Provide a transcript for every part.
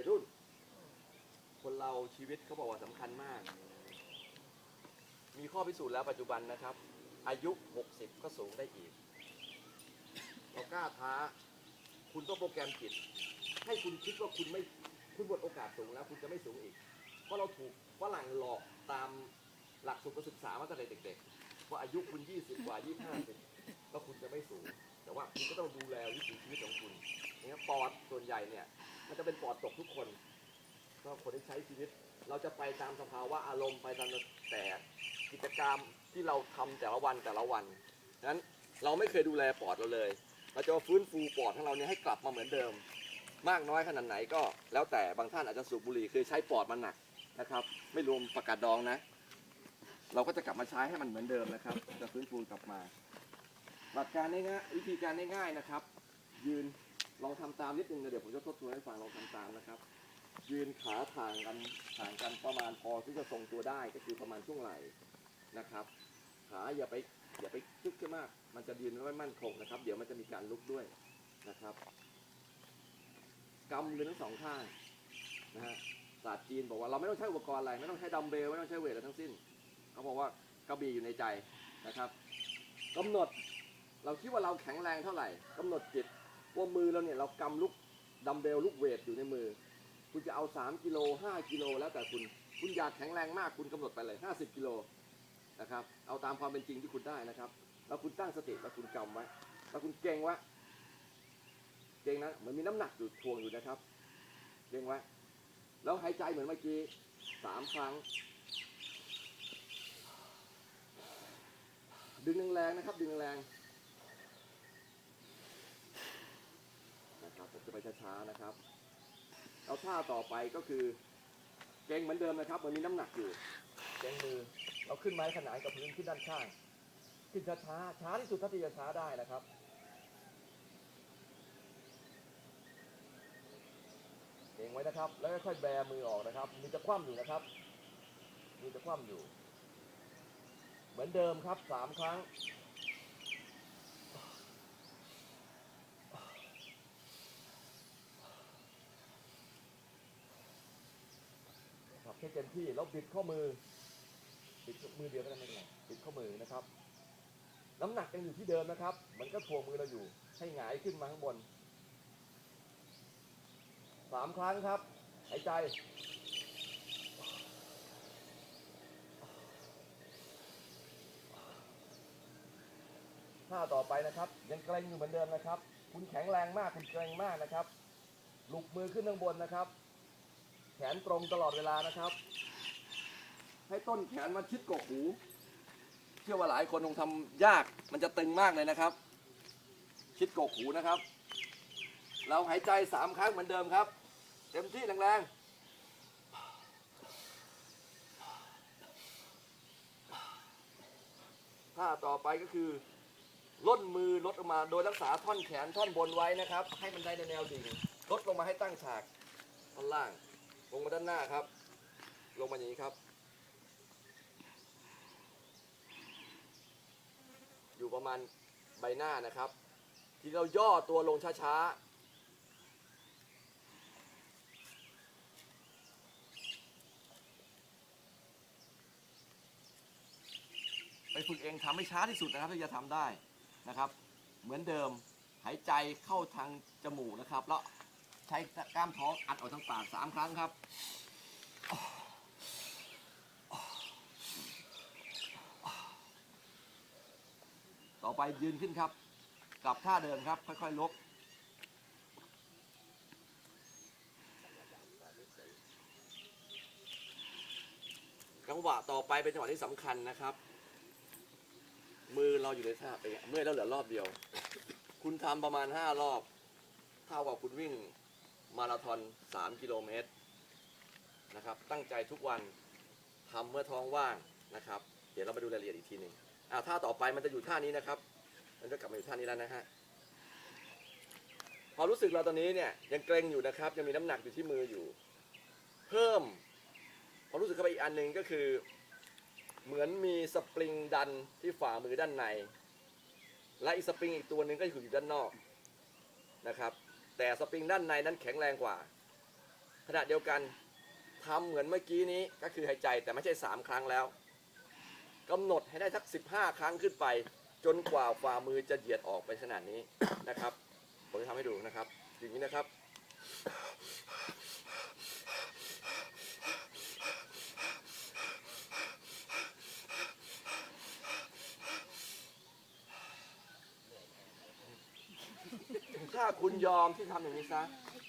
ยรุ่น คนเราชีวิตเขาบอกว่าสำคัญมาก มีข้อพิสูจน์แล้วปัจจุบันนะครับ อายุ 60 ก็สูงได้อีกเรากล้าท้า คุณต้องโปรแกรมจิต ให้คุณคิดว่าคุณไม่คุณหมดโอกาสสูงแล้ว คุณจะไม่สูงอีก เพราะเราถูกฝรั่งหลอกตามหลักสุขศึกษามาตั้งแต่เด็กๆ ว่าอายุคุณ 20 กว่า 25สิแล้วคุณจะไม่สูง แต่ว่าคุณก็ต้องดูแลวิถีชีวิตของคุณเนี่ยปอดส่วนใหญ่เนี่ย มันจะเป็นปอดตกทุกคนก็คนที่ใช้ชีวิต เราจะไปตามสภาวะอารมณ์ไปตามแต่กิจกรรมที่เราทำแต่ละวันแต่ละวันนั้นเราไม่เคยดูแลปอดเราเลย เราจะาฟื้นฟูปอดของเราเนี่ยให้กลับมาเหมือนเดิม มากน้อยขนาดไหนก็แล้วแต่บางท่านอาจจะสูบบุหรี่คือใช้ปอดมันหนักนะครับ ไม่รวมประกาศดองนะ เราก็จะกลับมาใช้ให้มันเหมือนเดิมนะครับ จะฟื้นฟูกลับมาหลักการง่ายๆวิธีการง่ายๆนะครับ ยืน ลองทำตามนิดนึงนะเดี๋ยวผมจะทบทวนให้ฟังลองทำตามนะครับ ยืนขาห่างกันห่างกันประมาณพอที่จะทรงตัวได้ก็คือประมาณช่วงไหล่นะครับ ขาอย่าไปอย่าไปลุกขึ้นมาก มันจะยืนไม่มั่นคงนะครับ เดี๋ยวมันจะมีการลุกด้วยนะครับกำมือทั้งสองข้างนะฮะศาสตร์จีนบอกว่าเราไม่ต้องใช้อุปกรณ์อะไร ไม่ต้องใช้ดัมเบลไม่ต้องใช้เวทอะไรทั้งสิ้นเขาบอกว่ากระบี่อยู่ในใจนะครับกำหนดเราคิดว่าเราแข็งแรงเท่าไหร่กำหนดจิต ว่ามือเราเนี่ยเรากำลุกดัมเบลลูกเวทอยู่ในมือ คุณจะเอา 3กิโล5กิโลแล้วแต่คุณคุณอยากแข็งแรงมากคุณกำหนดไปเลย 50กิโลนะครับเอาตามความเป็นจริงที่คุณได้นะครับ แล้วคุณตั้งสติแล้วคุณกำไว้แล้วคุณเก่งไว้เก่งนะเหมือนมีน้ำหนักอยู่ทวงอยู่นะครับเก่งไว้แล้วหายใจเหมือนเมื่อกี้สามครั้ง ดึงแรงๆนะครับ ดึงแรงๆนะครับ ผมจะไป ช้าๆนะครับเอาท่าต่อไปก็คือเกรงเหมือนเดิมนะครับมันมีน้ำหนักอยู่เกรงมือเราขึ้นไม้ขนานกับพื้นขึ้นด้านข้าง ขึ้นช้าช้าๆช้าที่สุดเท่าที่จะช้าได้นะครับเกรงไว้นะครับ แล้วค่อยๆแบมือออกนะครับมีจะคว่ำอยู่นะครับมีจะคว่ำอยู่ เหมือนเดิมครับสามครั้ง ครับแค่เต็มที่แล้วบิดข้อมือบิดมือเดียวก็ได้ไม่เป็นไรบิดข้อมือนะครับ น้ำหนักยังอยู่ที่เดิมนะครับ มันก็ทวงมือเราอยู่ให้หงายขึ้นมาข้างบนสามครั้งครับหายใจท่าต่อไปนะครับ ยังเกรงอยู่เหมือนเดิมนะครับ คุณแข็งแรงมากคุณเกรงมากนะครับลุกมือขึ้นข้างบนนะครับ ขนตรงตลอดเวลานะครับ ให้ต้นแขนมาชิดกกหู เชื่อว่าหลายคนคงทำยาก มันจะตึงมากเลยนะครับ ชิดกกหูนะครับ เราหายใจสามครั้งเหมือนเดิมครับ เต็มที่แรงๆท่าต่อไปก็คือล่นมือลดลงมาโดยรักษาท่อนแขนท่อนบนไว้นะครับ ให้มันได้ในแนวดิ่งลดลงมาให้ตั้งฉากท่อนล่าง ลงมาด้านหน้าครับ ลงมาอย่างนี้ครับ อยู่ประมาณใบหน้านะครับ ทีเราย่อตัวลงช้าๆ ไปฝึกเองทำให้ช้าที่สุดนะครับที่จะทำได้นะครับ เหมือนเดิมหายใจเข้าทางจมูกนะครับแล้ว ใช้กล้ามท้องอัดออกทางปากสามครั้งครับ ต่อไปยืนขึ้นครับกลับท่าเดิมครับ ค่อยๆลบจังหวะต่อไปเป็นจังหวะที่สำคัญนะครับ มือเราอยู่ในท่าเป็นไงเมื่อยแล้วเหลือรอบเดียว คุณทำประมาณ5รอบเท่ากับคุณวิ่ง มาราธอน 3 กิโลเมตรนะครับ ตั้งใจทุกวันทำเมื่อท้องว่างนะครับ เดี๋ยวเรามาดูรายละเอียดอีกทีหนึ่งอ่าท่าต่อไปมันจะอยู่ท่านี้นะครับ มันจะกลับมาอยู่ท่านี้แล้วนะฮะพอรู้สึกเราตอนนี้เนี่ยยังเกรงอยู่นะครับ ยังมีน้ำหนักอยู่ที่มืออยู่ เพิ่มพอรู้สึกเข้าไปอีกอันหนึ่งก็คือ เหมือนมีสปริงดันที่ฝ่ามือด้านใน และอีกสปริงอีกตัวหนึ่งก็อยู่ด้านนอกนะครับ แต่สปริงด้านในนั้นแข็งแรงกว่า ขณะเดียวกันทำเหมือนเมื่อกี้นี้ก็คือหายใจแต่ไม่ใช่ 3 ครั้งแล้วกำหนดให้ได้สัก 15 ครั้งขึ้นไป จนกว่าฝ่ามือจะเหยียดออกไปขนาดนี้นะครับ ผมจะทำให้ดูนะครับ อย่างนี้นะครับ ถ้าคุณยอมที่ทำอย่างนี้ซะ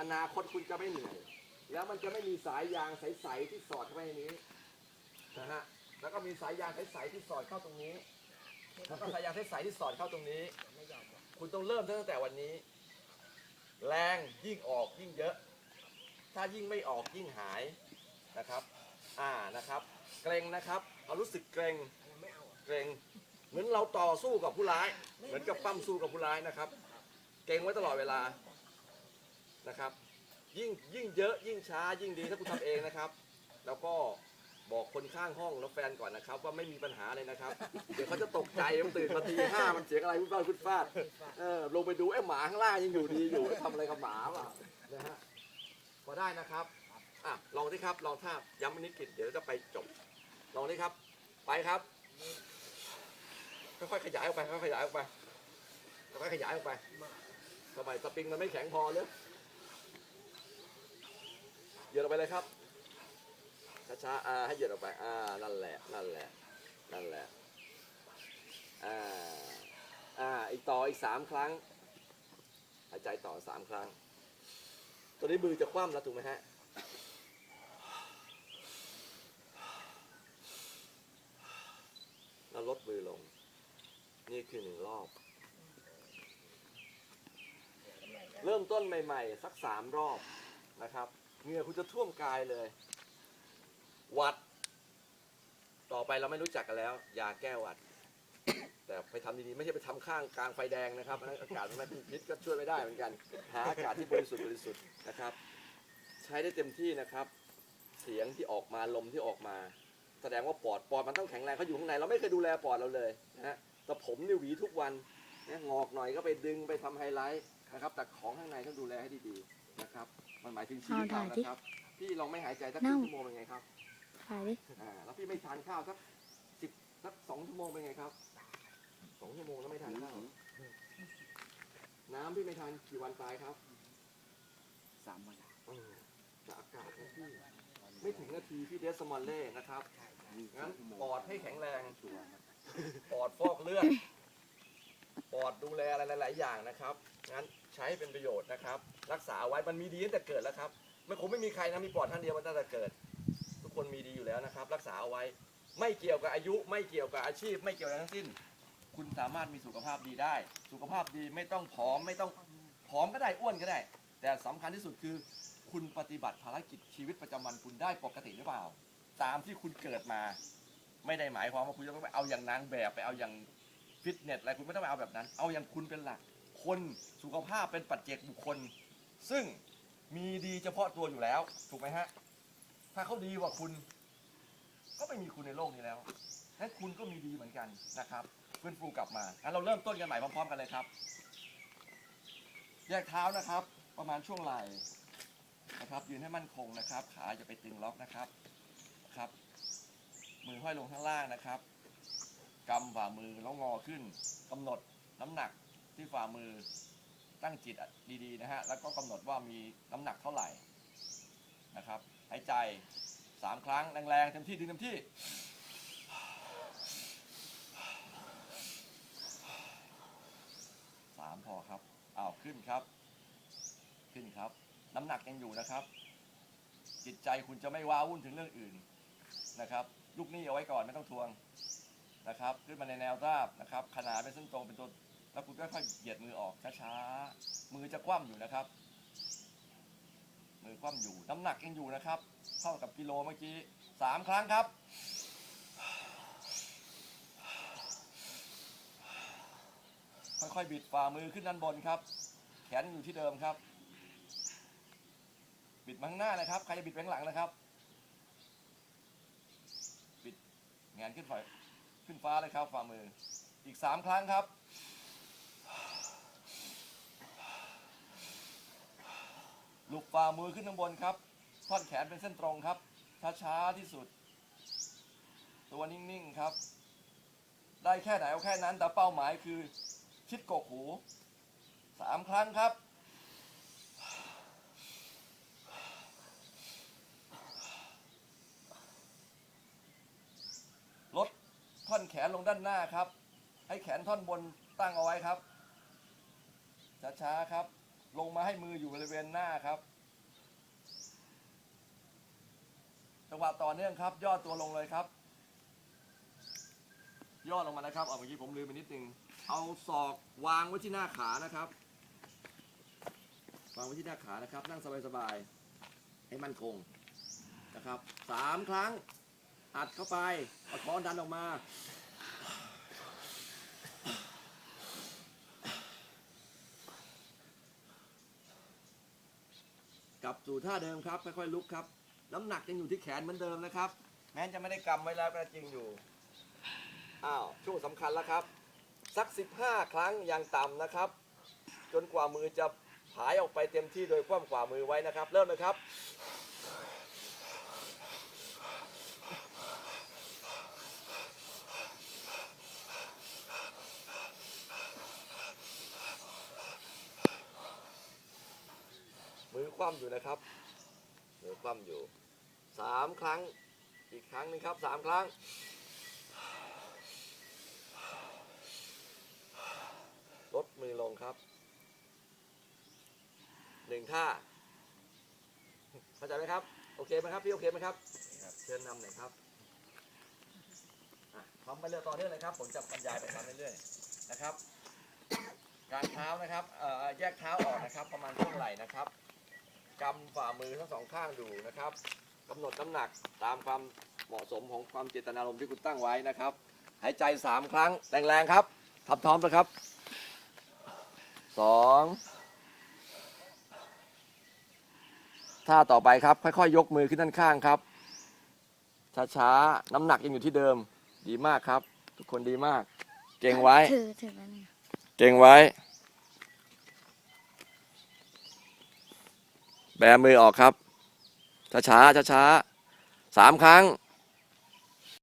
อนาคตคุณจะไม่เหนื่อย แล้วมันจะไม่มีสายยางใสๆที่สอดเข้าไปในนี้นะฮะแล้วก็มีสายยางใสๆที่สอดเข้าตรงนี้แล้วก็สายยางใสๆที่สอดเข้าตรงนี้ คุณต้องเริ่มตั้งแต่วันนี้ แรงยิ่งออกยิ่งเยอะ ถ้ายิ่งไม่ออกยิ่งหายนะครับ อ่านะครับ เกรงนะครับเอารู้สึกเกรงเกรงเหมือนเราต่อสู้กับผู้ร้าย เหมือนกับปั้มสู้กับผู้ร้ายนะครับ เกรงไว้ตลอดเวลานะครับ ยิ่งยิ่งเยอะยิ่งช้ายิ่งดีถ้าคุณทำเองนะครับ แล้วก็บอกคนข้างห้องแล้วแฟนก่อนนะครับ ว่าไม่มีปัญหาเลยนะครับ เดี๋ยวเขาจะตกใจมันตื่นมาตีห้ามันเสียงอะไรพุ่ฟาดพุ่ฟาดเออลงไปดูไอ้หมาข้างล่างยังอยู่ดีอยู่ทำอะไรกับหมาเล่านะฮะพอได้นะครับอะลองที่ครับลองท่าย้ำนิดกิจเดี๋ยวจะไปจบ ลองนี่ครับ ไปครับค่อยๆขยายออกไปค่อยๆขยายออกไปค่อยๆขยายออกไป ทำไมสปริงมันไม่แข็งพอเลยเหยียดออกไปเลยครับช้าๆอ่าให้เหยียดออกไปอ่านั่นแหละนั่นแหละนั่นแหละอ่าอ่าอีกต่ออีกสามครั้งหายใจต่อสามครั้งตัวนี้มือจะคว่ำแล้วถูกไหมฮะแล้วลดมือลง นี่คือหนึ่งรอบ เริ่มต้นใหม่ ๆ สักสามรอบนะครับเหงื่อคุณจะท่วมกายเลย หวัด ต่อไปเราไม่รู้จักกันแล้วยาแก้หวัด แต่ไปทำดีๆ ไม่ใช่ไปทำข้างกลางไฟแดงนะครับอันนั้นอากาศมันไม่พิษก็ช่วยไม่ได้เหมือนกัน หาอากาศที่บริสุทธิ์บริสุทธิ์นะครับ ใช้ได้เต็มที่นะครับ เสียงที่ออกมาลมที่ออกมา แสดงว่าปอดปอดมันต้องแข็งแรงเขาอยู่ข้างในเราไม่เคยดูแลปอดเราเลยนะฮะแต่ผมนี่หวีทุกวันนะงอกหน่อยก็ไปดึงไปทำไฮไลท์ นะครับ แต่ของข้างในต้องดูแลให้ดีๆนะครับ มันหมายถึงชีวิตเรานะครับ พี่ลองไม่หายใจสักครึ่งชั่วโมงเป็นไงครับถ่ายดิอ่าแล้วพี่ไม่ทานข้าวสักสิบสักสองชั่วโมงเป็นไงครับสองชั่วโมงแล้วไม่ทานข้าวน้ำพี่ไม่ทานกี่วันตายครับสามวันเออแต่อากาศนะพี่ไม่ถึงนาทีพี่เดสมอลเล่นะครับงั้นปอดให้แข็งแรงปอดฟอกเลือดปอดดูแลอะไรหลาย ๆ อย่างนะครับ งั้นใช้เป็นประโยชน์นะครับ รักษาเอาไว้มันมีดีตั้งแต่เกิดแล้วครับมันคงไม่มีใครนะมีปอดท่านเดียวมันตั้งแต่เกิด ทุกคนมีดีอยู่แล้วนะครับ รักษาเอาไว้ไม่เกี่ยวกับอายุไม่เกี่ยวกับอาชีพ ไม่เกี่ยวอะไรทั้งสิ้น คุณสามารถมีสุขภาพดีได้ สุขภาพดีไม่ต้องผอมไม่ต้องผอมก็ได้อ้วนก็ได้ แต่สำคัญที่สุดคือคุณปฏิบัติภารกิจชีวิตประจำวันคุณได้ปกติหรือเปล่า ตามที่คุณเกิดมา ไม่ได้หมายความว่าคุณจะต้องไปเอาอย่างนางแบบไปเอาอย่างฟิตเนสอะไรคุณไม่ต้องไปเอาแบบนั้น เอาอย่างคุณเป็นหลัก คนสุขภาพเป็นปัจเจกบุคคล ซึ่งมีดีเฉพาะตัวอยู่แล้ว ถูกไหมฮะ ถ้าเขาดีกว่าคุณ ก็ไม่มีคุณในโลกนี้แล้วงั้นคุณก็มีดีเหมือนกันนะครับฟื้นฟูกลับมางั้นเราเริ่มต้นกันใหม่พร้อมๆกันเลยครับ แยกเท้านะครับ ประมาณช่วงไหล่นะครับ ยืนให้มั่นคงนะครับ ขาจะไปตึงล็อกนะครับ ครับ มือห้อยลงข้างล่างนะครับกำฝ่ามือแล้วงอขึ้นกำหนดน้ำหนัก ที่ฝ่ามือตั้งจิตดีๆนะฮะ แล้วก็กำหนดว่ามีน้ำหนักเท่าไหร่นะครับหายใจสามครั้งแรงๆเต็มที่ดึงเต็มที่สามพอครับอ้าวขึ้นครับ ขึ้นครับ น้ำหนักยังอยู่นะครับ จิตใจคุณจะไม่ว้าวุ่นถึงเรื่องอื่นนะครับลูกหนี้เอาไว้ก่อนไม่ต้องทวงนะครับ ขึ้นมาในแนวราบนะครับ ขนาดเป็นเส้นตรงเป็นตัว แล้วคุณก็ค่อยๆเหยียดมือออกช้าๆ มือจะคว่ำอยู่นะครับ มือคว่ำอยู่น้ำหนักยังอยู่นะครับ เท่ากับกิโลเมื่อกี้สามครั้งครับค่อยๆบิดฝ่ามือขึ้นด้านบนครับ แขนอยู่ที่เดิมครับ บิดมาข้างหน้านะครับ ใครจะบิดไปข้างหลังนะครับ บิดแงนขึ้นฝ่าขึ้นฟ้าเลยครับฝ่ามือ อีกสามครั้งครับ ลุกฝ่ามือขึ้นข้างบนครับท่อนแขนเป็นเส้นตรงครับ ช้าๆที่สุด ตัวนิ่งๆครับ ได้แค่ไหนเอาแค่นั้น แต่เป้าหมายคือ ชิดกกหูสามครั้งครับลดท่อนแขนลงด้านหน้าครับ ให้แขนท่อนบนตั้งเอาไว้ครับ ช้าๆครับ ลงมาให้มืออยู่บริเวณหน้าครับ จังหวะต่อเนื่องครับ ย่อตัวลงเลยครับ ย่อลงมานะครับเอาเมื่อกี้ผมลืมไปนิดนึงเอาศอกวางไว้ที่หน้าขานะครับ วางไว้ที่หน้าขานะครับ นั่งสบายๆให้มั่นคงนะครับสามครั้งอัดเข้าไปเอาท้องดันออกมา กลับ สู่ท่าเดิมครับค่อยๆลุกครับ น้ำหนักยังอยู่ที่แขนเหมือนเดิมนะครับ แม้จะไม่ได้กำไว้แล้วก็จริงอยู่อ้าวช่วงสำคัญแล้วครับ สัก 15 ครั้งอย่างต่ำนะครับ จนกว่ามือจะหายออกไปเต็มที่โดยคว่ำขวามือไว้นะครับ เริ่มเลยครับ มือคว่ำอยู่นะครับมือคว่ำอยู่สามครั้งอีกครั้งหนึงครับสามครั้งลดมือลงครับหนึ่งท่าเข้าใจไหมครับ โอเคไหมครับ พี่โอเคไหมครับ เชิญนำหน่อยครับอะทำไปเรื่อยต่อเนื่องเลยครับ ผมจะบรรยายไปทำเรื่อยๆนะครับ การเท้านะครับเอ่อแยกเท้าออกนะครับ ประมาณช่วงไหล่นะครับ กำฝ่ามือทั้งสองข้างดูนะครับกำหนดน้ำหนักตามความเหมาะสมของความเจตนารมณ์ที่คุณตั้งไว้นะครับ หายใจสามครั้งแรงๆครับทับท้องไปครับสองท่าต่อไปครับ ค่อยๆ ยกมือขึ้นด้านข้างครับ ช้าๆ น้ำหนักยังอยู่ที่เดิม ดีมากครับ ทุกคนดีมาก เก่งไว้ ถือถือแล้วเนี่ยเก่งไว้ แบมือออกครับ ช้าช้าช้าช้าๆสามครั้ง